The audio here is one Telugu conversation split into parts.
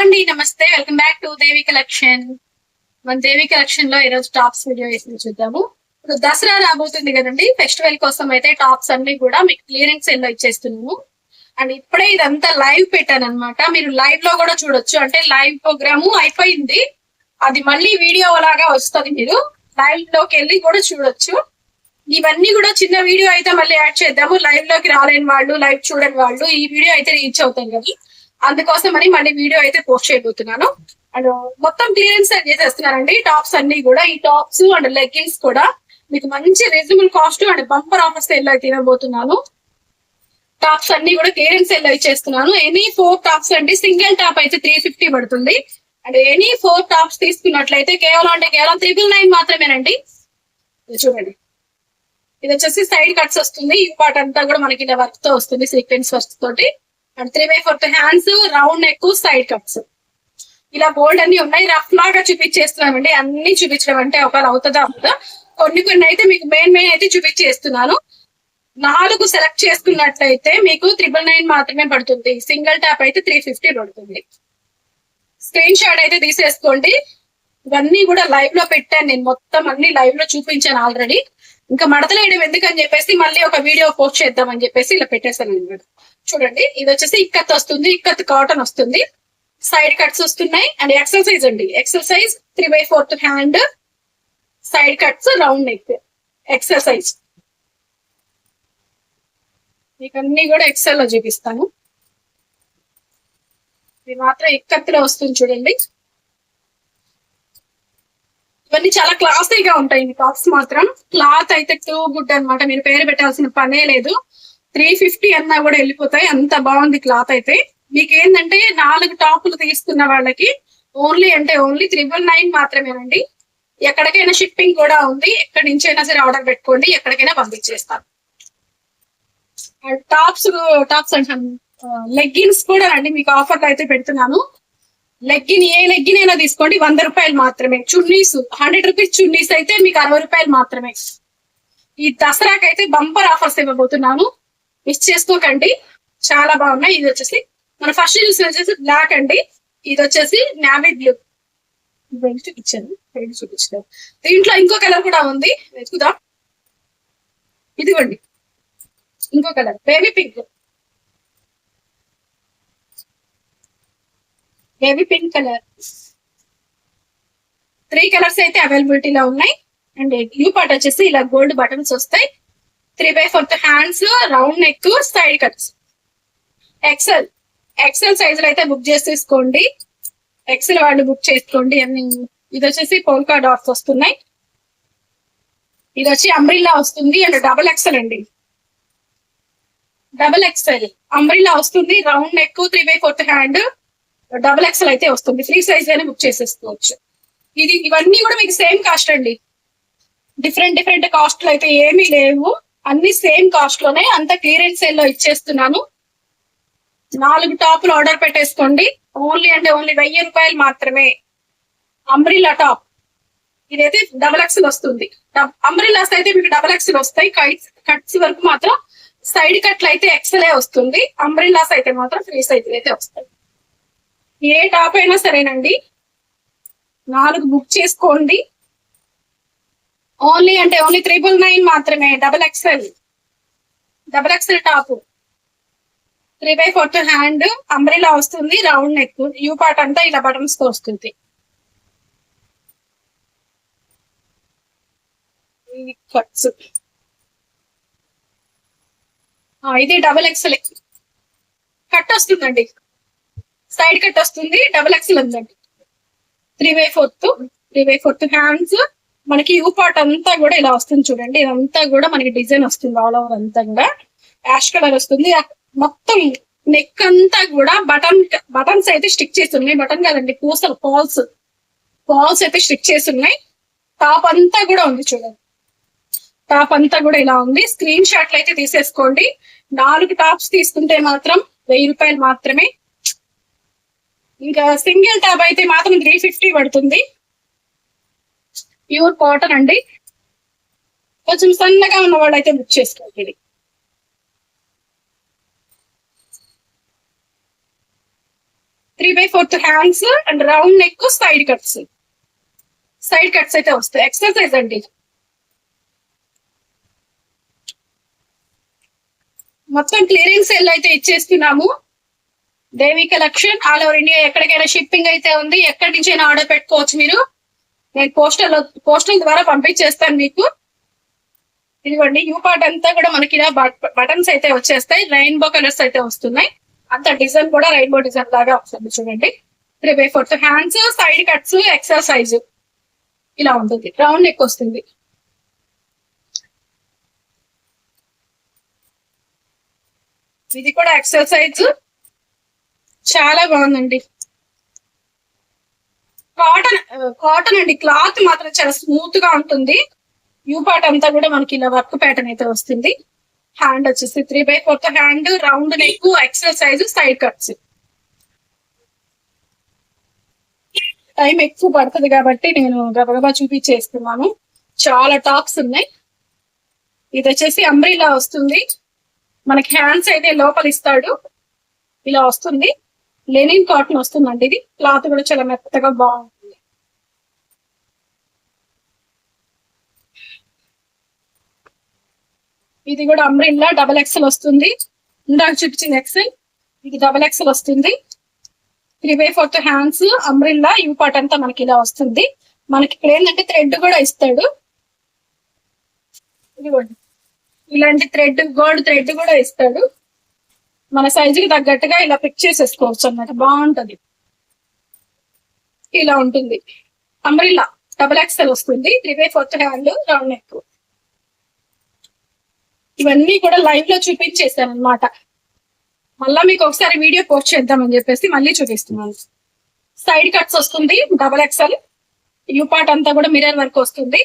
అండి నమస్తే. Welcome back to Devi collection. మన దేవి కలెక్షన్లో ఈరోజు టాప్స్ వీడియో వేసి చూద్దాము. ఇప్పుడు దసరా రాబోతుంది కదండి. ఫెస్టివల్ కోసం అయితే టాప్స్ అన్ని కూడా మీకు క్లియరెన్స్ సెల్లో ఇచ్చేస్తున్నాము. అండ్ ఇప్పుడే ఇదంతా లైవ్ పెట్టాను అనమాట మీరు లైవ్లో కూడా చూడొచ్చు. అంటే లైవ్ ప్రోగ్రామ్ అయిపోయింది. అది మళ్ళీ వీడియో లాగా వస్తుంది మీరు. లైవ్లోకి వెళ్ళి కూడా చూడొచ్చు. ఇవన్నీ కూడా చిన్న వీడియో అయితే మళ్ళీ యాడ్ చేద్దాము. లైవ్లోకి రాలేని వాళ్ళు లైవ్ చూడని వాళ్ళు ఈ వీడియో అయితే రీచ్ అవుతాయి కదా. అందుకోసం అని మళ్ళీ వీడియో అయితే పోస్ట్ చేయబోతున్నాను. అండ్ మొత్తం క్లియరెన్స్ చేసేస్తున్నారండి. టాప్స్ అన్ని కూడా ఈ టాప్స్ అండ్ లెగ్గిన్స్ కూడా మీకు మంచి reasonable cost and bumper offers ఎలా అయితే ఇవ్వబోతున్నాను టాప్స్ అన్ని కూడా క్లియరెన్స్ ఎలా ఇచ్చేస్తున్నాను. ఎనీ ఫోర్ టాప్స్ అండి సింగిల్ టాప్ అయితే త్రీ ఫిఫ్టీ పడుతుంది. అండ్ ఎనీ ఫోర్ టాప్స్ తీసుకున్నట్లయితే కేవలం అంటే కేవలం త్రిబుల్ నైన్ మాత్రమేనండి. చూడండి. ఇది వచ్చేసి సైడ్ కట్స్ వస్తుంది. ఈ పార్ట్ అంతా కూడా మనకి ఇలా వర్క్తో వస్తుంది సీక్వెన్స్ వర్క్ తోటి. Three by fourth hands round neck side cups ఇలా బోల్డ్ అన్ని ఉన్నాయి. రఫ్ లాగా చూపించేస్తున్నామండి. అన్ని చూపించడం అంటే ఒకవేళ అవుతుందా అవుతుందా కొన్ని కొన్ని అయితే మీకు మెయిన్ మెయిన్ అయితే చూపించేస్తున్నాను. నాలుగు సెలెక్ట్ చేసుకున్నట్లయితే మీకు త్రిబుల్ నైన్ మాత్రమే పడుతుంది. సింగిల్ ట్యాప్ అయితే త్రీ ఫిఫ్టీ పడుతుంది. స్క్రీన్ షాట్ అయితే తీసేసుకోండి. ఇవన్నీ కూడా లైవ్లో పెట్టాను నేను. మొత్తం అన్ని లైవ్లో చూపించాను ఆల్రెడీ ఇంకా మడతలేయడం ఎందుకని చెప్పేసి మళ్ళీ ఒక వీడియో పోస్ట్ చేద్దామని చెప్పేసి ఇలా పెట్టేశాను నేను. చూడండి ఇది వచ్చేసి ఇక్కత్ వస్తుంది ఇక్కత్ కాటన్ వస్తుంది. సైడ్ కట్స్ వస్తున్నాయి అండ్ ఎక్సర్సైజ్ అండి. XL size three by fourth hand side cuts round neck XL size మీకు అన్ని కూడా ఎక్సెల్లో చూపిస్తాను. ఇది మాత్రం ఇక్కత్తులో వస్తుంది చూడండి. ఇవన్నీ చాలా క్లాసీగా ఉంటాయి ఈ టాప్స్ మాత్రం. క్లాత్ అయితే టూ గుడ్ అనమాట మీరు పేరు పెట్టాల్సిన పనే లేదు. త్రీ ఫిఫ్టీ అన్నా కూడా వెళ్ళిపోతాయి. అంత బాగుంది క్లాత్ అయితే. మీకు ఏంటంటే నాలుగు టాపులు తీసుకున్న వాళ్ళకి ఓన్లీ అంటే ఓన్లీ త్రిబుల్ నైన్ మాత్రమేనండి. ఎక్కడికైనా షిప్పింగ్ కూడా ఉంది. ఎక్కడి నుంచైనా సరే ఆర్డర్ పెట్టుకోండి. ఎక్కడికైనా పంపించేస్తాను టాప్స్ టాప్స్ అంటాను లెగ్గిన్స్ కూడా అండి మీకు ఆఫర్లు అయితే పెడుతున్నాను. లెగ్గిన్ ఏ లెగ్గిన్ అయినా తీసుకోండి. వంద రూపాయలు మాత్రమే. చున్నీస్ హండ్రెడ్ రూపీస్ చున్నీస్ అయితే మీకు అరవై రూపాయలు మాత్రమే. ఈ దసరాకి అయితే బంపర్ ఆఫర్స్ ఇవ్వబోతున్నాను. మిక్స్ చేసుకోకండి. చాలా బాగున్నాయి. ఇది వచ్చేసి మన ఫస్ట్ చూసిన వచ్చేసి బ్లాక్ అండి. ఇది వచ్చేసి నావీ బ్లూ ఇచ్చాను చూపించాను దీంట్లో ఇంకో కలర్ కూడా ఉంది. వెతుకుదా ఇదిగోండి. ఇంకో colour baby pink baby pink colour three colours అయితే అవైలబిలిటీలో ఉన్నాయి. అండ్ యూ పార్ట్ వచ్చేసి ఇలా గోల్డ్ బటన్స్ వస్తాయి. Three by fourth hands round neck side cuts XL XL సైజులు అయితే బుక్ చేసేసుకోండి. ఎక్సెల్ వాళ్ళు బుక్ చేసుకోండి. అన్ని ఇది వచ్చేసి పోల్కా డాట్స్ వస్తున్నాయి. ఇది వచ్చి అంబ్రిల్లా వస్తుంది అండ్ డబల్ ఎక్సెల్ అండి. డబల్ ఎక్సెల్ అంబ్రిల్లా వస్తుంది round neck three by fourth hand double XL అయితే వస్తుంది. ఫ్రీ సైజ్ అయినా బుక్ చేసేసుకోవచ్చు. ఇది ఇవన్నీ కూడా మీకు సేమ్ కాస్ట్ అండి. డిఫరెంట్ డిఫరెంట్ కాస్ట్లు అయితే ఏమీ లేవు. అన్ని సేమ్ కాస్ట్లోనే అంత క్లియరెన్స్ సేల్లో ఇచ్చేస్తున్నాను. నాలుగు టాపులు ఆర్డర్ పెట్టేసుకోండి. ఓన్లీ అంటే ఓన్లీ వెయ్యి రూపాయలు మాత్రమే. Umbrella top. ఇదైతే డబల్ ఎక్స్ఎల్ వస్తుంది. అంబ్రిల్లాస్ అయితే మీకు డబల్ ఎక్స్ఎల్ వస్తాయి. కైట్స్ కట్స్ వరకు మాత్రం సైడ్ కట్లు అయితే ఎక్సెలే వస్తుంది. అంబ్రిల్లాస్ అయితే మాత్రం ఫ్రీ సైజ్ అయితే వస్తాయి. ఏ టాప్ అయినా సరేనండి. నాలుగు బుక్ చేసుకోండి. ఓన్లీ అంటే ఓన్లీ త్రిబుల్ నైన్ మాత్రమే double XL double XL top. Three by fourth hand umbrella వస్తుంది రౌండ్ నెక్. యూ పార్ట్ అంతా ఇలా బటన్స్తో వస్తుంది. కట్స్. ఇది డబల్ ఎక్స్ఎల్ కట్ వస్తుందండి. సైడ్ కట్ వస్తుంది డబల్ ఎక్స్ఎల్ ఉందండి. Three by fourth three by fourth hands మనకి యూ పార్ట్ అంతా కూడా ఇలా వస్తుంది చూడండి. ఇదంతా కూడా మనకి డిజైన్ వస్తుంది ఆల్ ఓవర్ అంతా కూడా. యాష్ కలర్ వస్తుంది. మొత్తం నెక్ అంతా కూడా బటన్ బటన్స్ అయితే స్టిక్ చేసి ఉన్నాయి బటన్ కాదండి పూసలు పాల్స్ పాల్స్ అయితే స్టిక్ చేసి ఉన్నాయి టాప్ అంతా కూడా ఉంది చూడండి. టాప్ అంతా కూడా ఇలా ఉంది. స్క్రీన్ షాట్లు అయితే తీసేసుకోండి. నాలుగు టాప్స్ తీసుకుంటే మాత్రం వెయ్యి రూపాయలు మాత్రమే. ఇంకా సింగిల్ టాప్ అయితే మాత్రం త్రీ ఫిఫ్టీ పడుతుంది. ప్యూర్ కాటన్ అండి. కొంచెం సన్నగా ఉన్న వాళ్ళు అయితే బుక్ చేసుకోండి ఇది. Three by fourth hands and round neck side cuts. Side cuts అయితే వస్తాయి. ఎక్సర్సైజ్ అండి మొత్తం క్లియరెన్స్ సెల్ అయితే ఇచ్చేస్తున్నాము. Devi collection all over India ఎక్కడికైనా షిప్పింగ్ అయితే ఉంది. ఎక్కడి నుంచి ఆర్డర్ పెట్టుకోవచ్చు మీరు. నేను పోస్టల్ పోస్టల్ ద్వారా పంపించేస్తాను మీకు. ఇదిగోండి యూ పార్ట్ అంతా కూడా మనకి ఇలా బటన్స్ అయితే వచ్చేస్తాయి. రెయిన్బో కలర్స్ అయితే వస్తున్నాయి. అంత డిజైన్ కూడా రెయిన్బో డిజైన్ లాగా వస్తుంది చూడండి. Three by fourth hands side cuts XL size ఇలా ఉంటుంది. రౌండ్ నెక్ వస్తుంది. ఇది కూడా ఎక్సర్సైజ్ చాలా బాగుందండి. కాటన్ కాటన్ అండి. క్లాత్ మాత్రం చాలా స్మూత్గా ఉంటుంది. యూ పార్ట్ అంతా కూడా మనకి ఇలా వర్క్ ప్యాటర్న్ అయితే వస్తుంది. హ్యాండ్ వచ్చేసి three by fourth hand round neck XL size side cuts time ఎక్కువ పడుతుంది కాబట్టి నేను గబగబా చూపించేస్తున్నాను. చాలా టాప్స్ ఉన్నాయి. ఇది వచ్చేసి అంబ్రిలా వస్తుంది. మనకి హ్యాండ్స్ అయితే లోపల ఇస్తాడు ఇలా వస్తుంది. లెనిన్ కాటన్ వస్తుందండి ఇది. క్లాత్ కూడా చాలా మెత్తగా బాగుంటుంది ఇది కూడా అమ్రిల్లా డబల్ ఎక్సెల్ వస్తుంది. ఇందాక చూపించింది ఎక్సెల్ ఇది డబల్ ఎక్సెల్ వస్తుంది. Three by fourth hands umbrella ఇవి పాట అంతా మనకి ఇలా వస్తుంది. మనకి ఇక్కడ ఏంటంటే థ్రెడ్ కూడా ఇస్తాడు. ఇదిగోండి. ఇలాంటి థ్రెడ్ గోల్డ్ థ్రెడ్ కూడా ఇస్తాడు. మన సైజుకి తగ్గట్టుగా ఇలా పిక్ చేసేసుకోవచ్చు అనమాట బాగుంటది. ఇలా ఉంటుంది. అంబ్రిల్లా డబల్ ఎక్స్ఎల్ వస్తుంది. Three by fourth hand round neck ఇవన్నీ కూడా లైవ్లో చూపించేసాను అనమాట మళ్ళా మీకు ఒకసారి వీడియో పోస్ట్ చేద్దామని చెప్పేసి మళ్ళీ చూపిస్తున్నాను. సైడ్ కట్స్ వస్తుంది డబల్ ఎక్స్ఎల్ యూ పార్ట్ అంతా కూడా మిరర్ వర్క్ వస్తుంది.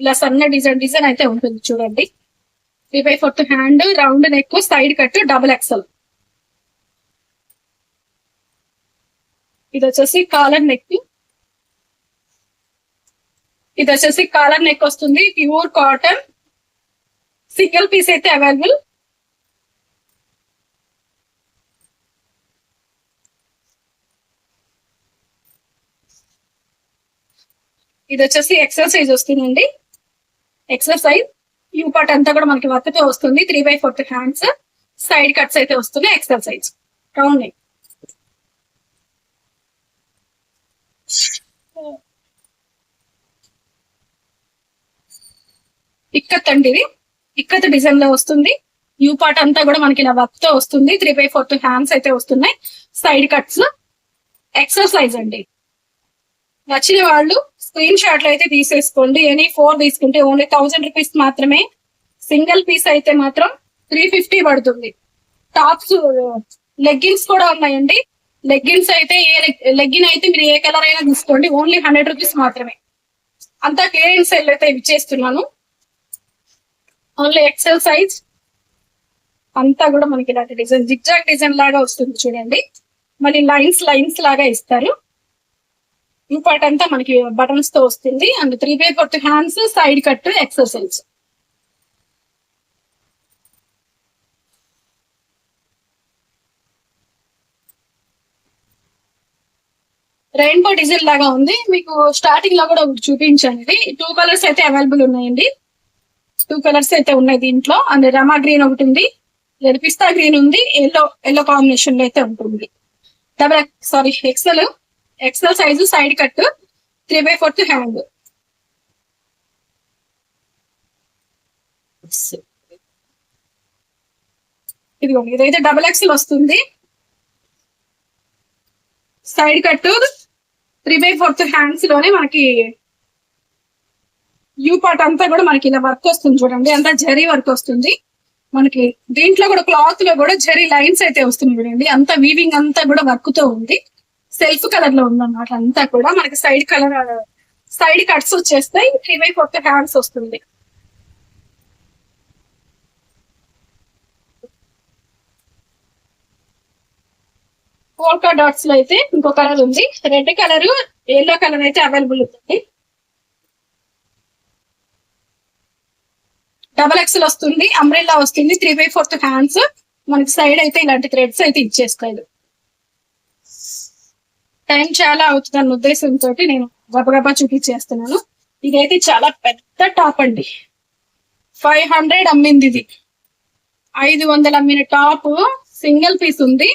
ఇలా సన్న డిజైన్ డిజైన్ అయితే ఉంటుంది చూడండి. Three by fourth hand round neck side cut double XL ఇది వచ్చేసి కాలర్ నెక్ ఇది వచ్చేసి కాలర్ నెక్ వస్తుంది. ప్యూర్ కాటన్ సింగిల్ పీస్ అయితే అవైలబుల్ ఇది వచ్చేసి ఎక్సర్సైజ్ వస్తుందండి. ఎక్సర్సైజ్ యూ పార్ట్ అంతా కూడా మనకి వర్క్తో వస్తుంది. Three by fourth hands side cuts అయితే వస్తున్నాయి. ఎక్సర్సైజ్ రౌండ్ నెక్ ఇక్కత్ అండి ఇది ఇక్కత్ డిజైన్లో వస్తుంది. యూ పార్ట్ అంతా కూడా మనకి ఇలా వర్క్తో వస్తుంది. త్రీ బై ఫోర్త్ హ్యాండ్స్ అయితే వస్తున్నాయి. సైడ్ కట్స్ ఎక్సర్సైజ్ అండి. నచ్చిన వాళ్ళు స్క్రీన్ షాట్లు అయితే తీసేసుకోండి. ఎనీ ఫోర్ తీసుకుంటే ఓన్లీ థౌసండ్ రూపీస్ మాత్రమే. సింగిల్ పీస్ అయితే మాత్రం త్రీ ఫిఫ్టీ పడుతుంది. టాప్స్ లెగ్గిన్స్ కూడా ఉన్నాయండి. లెగ్గిన్స్ అయితే ఏ లెగ్గిన్ అయితే మీరు ఏ కలర్ అయినా తీసుకోండి. ఓన్లీ హండ్రెడ్ రూపీస్ మాత్రమే. అంతా క్లియరెన్స్ సెల్ అయితే ఇచ్చేస్తున్నాను. ఓన్లీ ఎక్సెల్ సైజ్ అంతా కూడా మనకి ఇలాంటి డిజైన్ జిగ్జాగ్ డిజైన్ లాగా వస్తుంది చూడండి. మళ్ళీ లైన్స్ లైన్స్ లాగా ఇస్తారు. ఈ పార్ట్ అంతా మనకి బటన్స్తో వస్తుంది. And three by fourth hands side cut XL size rainbow design లాగా ఉంది. మీకు స్టార్టింగ్లో కూడా ఒకటి టూ కలర్స్ అయితే అవైలబుల్ ఉన్నాయండి. టూ కలర్స్ అయితే ఉన్నాయి దీంట్లో. అండ్ రమా గ్రీన్ ఒకటి ఉంది. లేదా పిస్తా గ్రీన్ ఉంది. ఎల్లో ఎల్లో కాంబినేషన్లో అయితే ఉంటుంది. Double sorry XL XL size side cut three by fourth hand ఇదిగోండి ఇదైతే డబల్ ఎక్సెల్ వస్తుంది. Side cut three by fourth హ్యాండ్స్లోనే మనకి వ్యూ పార్ట్ అంతా కూడా మనకి ఇలా వర్క్ వస్తుంది చూడండి. అంతా జరీ వర్క్ వస్తుంది. మనకి దీంట్లో కూడా క్లాత్లో కూడా జరీ లైన్స్ అయితే వస్తుంది చూడండి. అంతా వీవింగ్ అంతా కూడా వర్క్తో ఉంది. సెల్ఫ్ కలర్లో ఉందన్నమాట అంతా కూడా. మనకి సైడ్ కలర్ సైడ్ కట్స్ వచ్చేస్తాయి. త్రీ బై ఫోర్త్ హ్యాండ్స్ వస్తుంది. పోల్కా డాట్స్లో అయితే ఇంకో కలర్ ఉంది. రెడ్ కలర్ ఎల్లో కలర్ అయితే అవైలబుల్ ఉంది. డబల్ ఎక్స్ఎల్ వస్తుంది అంబ్రెల్లా వస్తుంది త్రీ బై ఫోర్త్ హ్యాండ్స్ మనకి సైడ్ అయితే ఇలాంటి థ్రెడ్స్ అయితే ఇచ్చేస్తాయి టైం చాలా అవుతుంది అన్న ఉద్దేశంతో నేను గబగబా చూపించేస్తున్నాను. ఇదైతే చాలా పెద్ద టాప్ అండి. ఫైవ్ హండ్రెడ్ అమ్మింది ఇది. ఐదు వందలు అమ్మిన టాప్ సింగిల్ పీస్ ఉంది.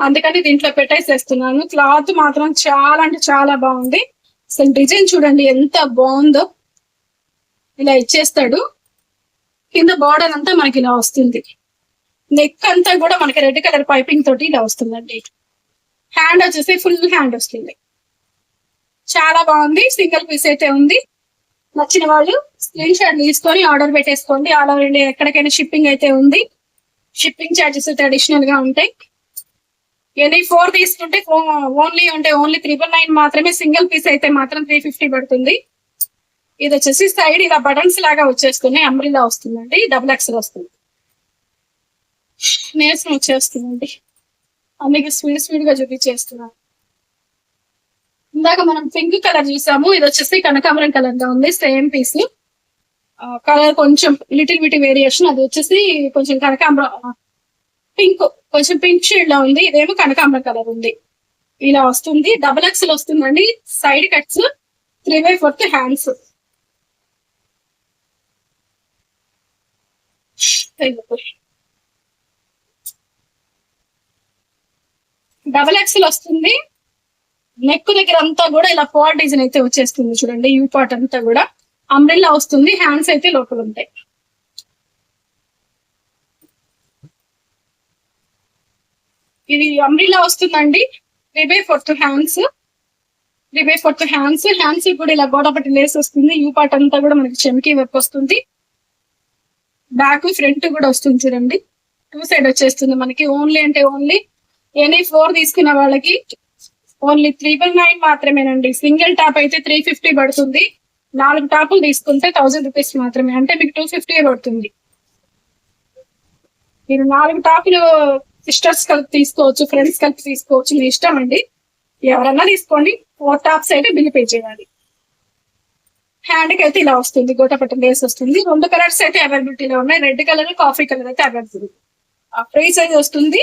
అందుకని దీంట్లో పెట్టేసేస్తున్నాను. క్లాత్ మాత్రం చాలా అంటే చాలా బాగుంది. అసలు డిజైన్ చూడండి ఎంత బాగుందో. ఇలా ఇచ్చేస్తాడు. కింద బార్డర్ అంతా మనకి ఇలా వస్తుంది. నెక్ అంతా కూడా మనకి రెడ్ కలర్ పైపింగ్ తోటి ఇలా వస్తుందండి. హ్యాండ్ వచ్చేసి ఫుల్ హ్యాండ్ వస్తుంది. చాలా బాగుంది. సింగిల్ పీస్ అయితే ఉంది. నచ్చిన వాళ్ళు స్క్రీన్ షాట్ తీసుకొని ఆర్డర్ పెట్టేసుకోండి. ఆల్ ఓవర్ ఇండియా ఎక్కడికైనా షిప్పింగ్ అయితే ఉంది. షిప్పింగ్ ఛార్జెస్ అయితే అడిషనల్గా ఉంటాయి. ఎనీ ఫోర్ తీసుకుంటే ఓన్లీ అంటే ఓన్లీ త్రిబుల్ నైన్ మాత్రమే సింగిల్ పీస్ అయితే మాత్రం త్రీ ఫిఫ్టీ పడుతుంది. ఇది వచ్చేసి సైడ్ ఇలా బటన్స్ లాగా వచ్చేస్తున్నాయి అంబ్రిలా వస్తుందండి డబుల్ ఎక్స్ఎల్ వస్తుంది. నేసం వచ్చేస్తుందండి. అందుకే స్వీట్ స్వీట్గా చూపించేస్తున్నాను. ఇందాక మనం పింక్ కలర్ చూసాము ఇది వచ్చేసి కనకాంబరం కలర్గా ఉంది సేమ్ పీస్ కలర్ కొంచెం లిటిల్ బిటి వేరియేషన్ అది వచ్చేసి కొంచెం కనకాంబరం పింక్ కొంచెం పింక్ షేడ్లో ఉంది ఇదేమో కనకాంబరం కలర్ ఉంది. ఇలా వస్తుంది డబుల్ ఎక్స్ఎల్ వస్తుందండి side cuts three by fourth hands double XL వస్తుంది. నెక్ దగ్గర అంతా కూడా ఇలా ఫోర్ డిజైన్ అయితే వచ్చేస్తుంది చూడండి. యూ పాట్ అంతా కూడా. అంబ్రెల్లా వస్తుంది. హ్యాండ్స్ అయితే లోపల ఉంటాయి. ఇది అంబ్రిల్లా వస్తుందండి. Three by fourth hands three by fourth hands hands కూడా ఇలా గోడ పట్టి లేస్ వస్తుంది. యూ పార్ట్ అంతా కూడా మనకి చెమికి వర్క్ వస్తుంది. బ్యాక్ ఫ్రంట్ కూడా వస్తుంది చూడండి. టూ సైడ్ వచ్చేస్తుంది మనకి. ఓన్లీ అంటే ఓన్లీ ఎనీ ఫోర్ తీసుకున్న వాళ్ళకి ఓన్లీ త్రిబుల్ నైన్ మాత్రమేనండి. సింగిల్ టాప్ అయితే త్రీ ఫిఫ్టీ పడుతుంది. నాలుగు టాపులు తీసుకుంటే థౌసండ్ రూపీస్ మాత్రమే. అంటే మీకు టూ ఫిఫ్టీ పడుతుంది. మీరు నాలుగు టాపులు సిస్టర్స్ కలిపి తీసుకోవచ్చు ఫ్రెండ్స్ కలిపి తీసుకోవచ్చు. మీ ఇష్టం అండి. ఎవరన్నా తీసుకోండి. ఫోర్ టాప్స్ అయితే బిల్ పే చేయాలి. హ్యాండ్కి అయితే ఇలా వస్తుంది గోటపట్ట లేస్ వస్తుంది. రెండు కలర్స్ అయితే అవైలబిలిటీలో ఉన్నాయి. రెడ్ కలర్ కాఫీ కలర్ అయితే అవైలబుల్ ఆ ఫ్రీ అయితే వస్తుంది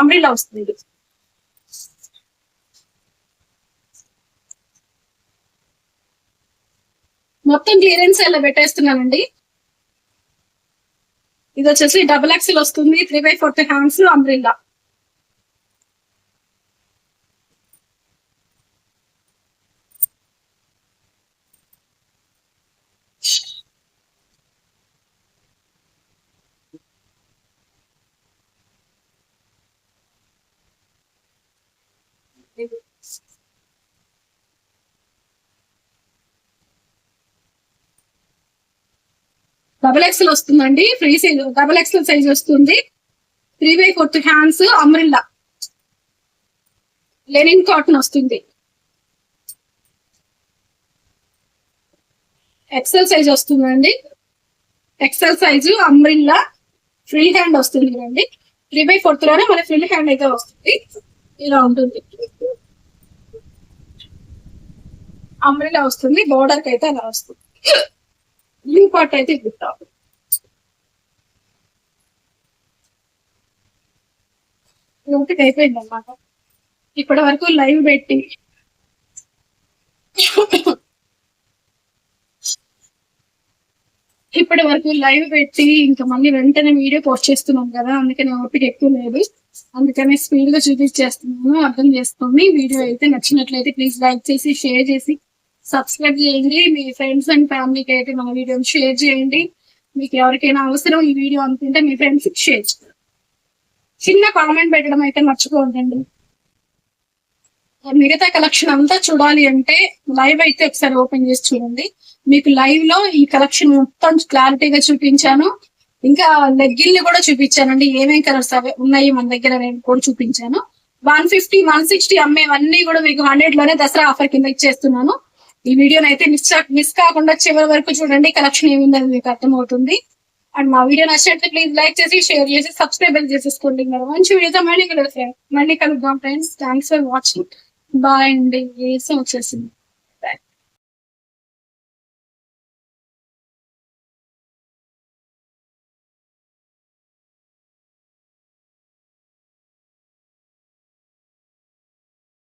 అంబ్రిలా వస్తుంది. ఇది. మొత్తం క్లియరెన్స్ ఇలా పెట్టేస్తున్నానండి? ఇది వచ్చేసి డబుల్ ఎక్స్ఎల్ వస్తుంది three by fourth hands umbrella double XL వస్తుందండి. Free size double XL size వస్తుంది. Three by fourth hands umbrella linen cotton వస్తుంది. ఎక్సెల్ సైజ్ వస్తుందండి. XL size umbrella free hand వస్తుంది అండి త్రీ బై ఫోర్త్లోనే మన ఫ్రీ హ్యాండ్ అయితే వస్తుంది. ఇలా ఉంటుంది. అమ్రిల్లా వస్తుంది. బోర్డర్కి అయితే అలా వస్తుంది. బ్లూ పార్ట్ అయితే ఇద్దాం ఒకటి అయిపోయింది అన్నమాట. ఇప్పటి వరకు లైవ్ పెట్టి. ఇప్పటి వరకు లైవ్ పెట్టి ఇంకా మళ్ళీ వెంటనే వీడియో పోస్ట్ చేస్తున్నాం కదా అందుకని ఓపిక ఎక్కువ లేదు. అందుకని స్పీడ్గా చూపించేస్తున్నాను అర్థం చేసుకోండి. వీడియో అయితే నచ్చినట్లయితే ప్లీజ్ లైక్ చేసి షేర్ చేసి సబ్స్క్రైబ్ చేయండి. మీ ఫ్రెండ్స్ అండ్ ఫ్యామిలీకి అయితే మన వీడియోని షేర్ చేయండి. మీకు ఎవరికైనా అవసరం ఈ వీడియో అనుకుంటే మీ ఫ్రెండ్స్ షేర్ చేయండి. చిన్న కామెంట్ పెట్టడం అయితే మర్చిపోకండి మిగతా కలెక్షన్ అంతా చూడాలి అంటే లైవ్ అయితే ఒకసారి ఓపెన్ చేసి చూడండి. మీకు లైవ్లో ఈ కలెక్షన్ మొత్తం క్లారిటీగా చూపించాను. ఇంకా లెగ్గిల్ని కూడా చూపించానండి. ఏమేమి కలర్స్ అవి ఉన్నాయి మన దగ్గర నేను కూడా చూపించాను. వన్ ఫిఫ్టీ వన్ సిక్స్టీ అమ్మేవన్నీ కూడా మీకు హండ్రెడ్లోనే దసరా ఆఫర్ కింద ఇచ్చేస్తున్నాను. ఈ వీడియోని అయితే మిస్ మిస్ కాకుండా చివరి వరకు చూడండి. కలెక్షన్ ఏముందని మీకు అర్థమవుతుంది. అండ్ మా వీడియో నచ్చినట్లయితే ప్లీజ్ లైక్ చేసి షేర్ చేసి సబ్స్క్రైబ్ చేసేసుకోండి. మరి మంచి వీడియోతో మళ్ళీ కలుగుతాయి మళ్ళీ కలుద్దాం friends thanks for watching bye అండి. వేసం వచ్చేసింది.